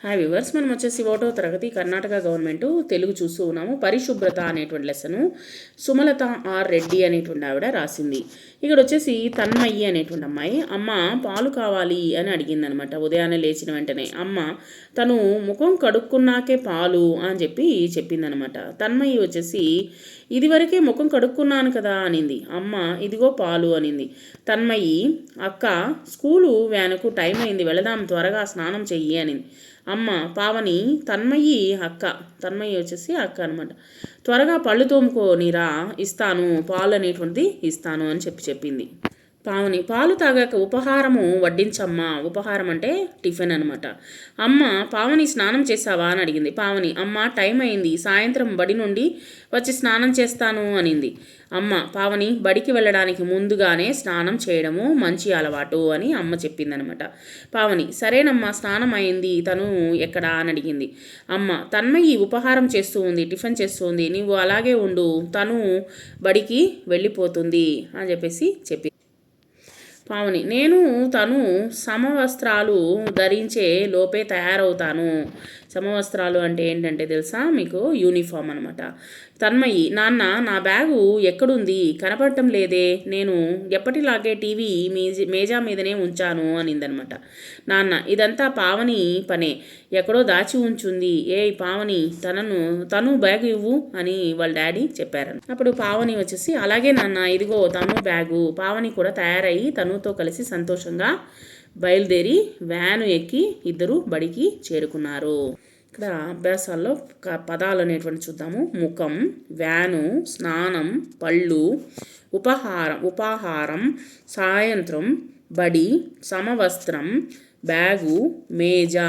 Hi viewers మనం వచ్చేసి ఒకటో తరగతి కర్ణాటక గవర్నమెంట్ తెలుగు చూస్తూ ఉన్నాము. పరిశుభ్రత అనేటువంటి లెసను సుమలత ఆర్ రెడ్డి అనేటువంటి ఆవిడ రాసింది. ఇక్కడ వచ్చేసి తన్మయ్యి అనేటువంటి అమ్మాయి అమ్మ పాలు కావాలి అని అడిగింది అనమాట ఉదయాన్నే లేచిన వెంటనే అమ్మ తను ముఖం కడుక్కున్నాకే పాలు అని చెప్పి చెప్పిందనమాట. తన్మయ్యి వచ్చేసి ఇదివరకే ముఖం కడుక్కున్నాను కదా అనింది. అమ్మ ఇదిగో పాలు అనింది. తన్మయ్యి అక్క స్కూలు వ్యానుకు టైం అయింది వెళదాం త్వరగా స్నానం చెయ్యి అనింది. అమ్మ పావని తన్మయ్యి అక్క. తన్మయ్యి వచ్చేసి అక్క అనమాట త్వరగా పళ్ళు తోముకోనిరా ఇస్తాను పాలు అనేటువంటిది ఇస్తాను అని చెప్పి చెప్పింది. పావని పాలు తాగాక ఉపహారము వడ్డించమ్మా. ఉపహారం అంటే టిఫిన్ అనమాట అమ్మ పావని స్నానం చేసావా అని అడిగింది. పావని అమ్మ టైం అయింది. సాయంత్రం బడి నుండి వచ్చి స్నానం చేస్తాను అనింది. అమ్మ పావని బడికి వెళ్ళడానికి ముందుగానే స్నానం చేయడము మంచి అలవాటు అని అమ్మ చెప్పిందనమాట పావని సరేనమ్మా స్నానం అయింది. తను ఎక్కడా అని అడిగింది. అమ్మ తన్మయ్యి ఉపహారం చేస్తూ ఉంది టిఫిన్ చేస్తూ ఉంది. నీవు అలాగే ఉండు. తను బడికి వెళ్ళిపోతుంది అని చెప్పేసి చెప్పి పావని నేను తను సమవస్త్రాలు ధరించే లోపే తయారవుతాను. సమవస్త్రాలు అంటే ఏంటంటే తెలుసా? మీకు యూనిఫామ్ అనమాట తన్మయి నాన్న నా బ్యాగు ఎక్కడుంది? కనపడటం లేదే. నేను ఎప్పటిలాగే టీవీ మేజ మేజా మీదనే ఉంచాను అనిందనమాట. నాన్న ఇదంతా పావని పనే. ఎక్కడో దాచి ఉంచుంది. ఏ పావని తనను తను బ్యాగ్ ఇవ్వు అని వాళ్ళ డాడీ చెప్పారని. అప్పుడు పావని వచ్చేసి అలాగే నాన్న ఇదిగో తను బ్యాగు. పావని కూడా తయారయ్యి తనుతో కలిసి సంతోషంగా బయలుదేరి వ్యాను ఎక్కి ఇద్దరు బడికి చేరుకున్నారు. ఇక్కడ అభ్యాసాల్లో పదాలు అనేటువంటి చూద్దాము. ముఖం వ్యాను స్నానం పళ్ళు ఉపహారం ఉపాహారం సాయంత్రం బడి సమవస్త్రం బ్యాగు మేజా.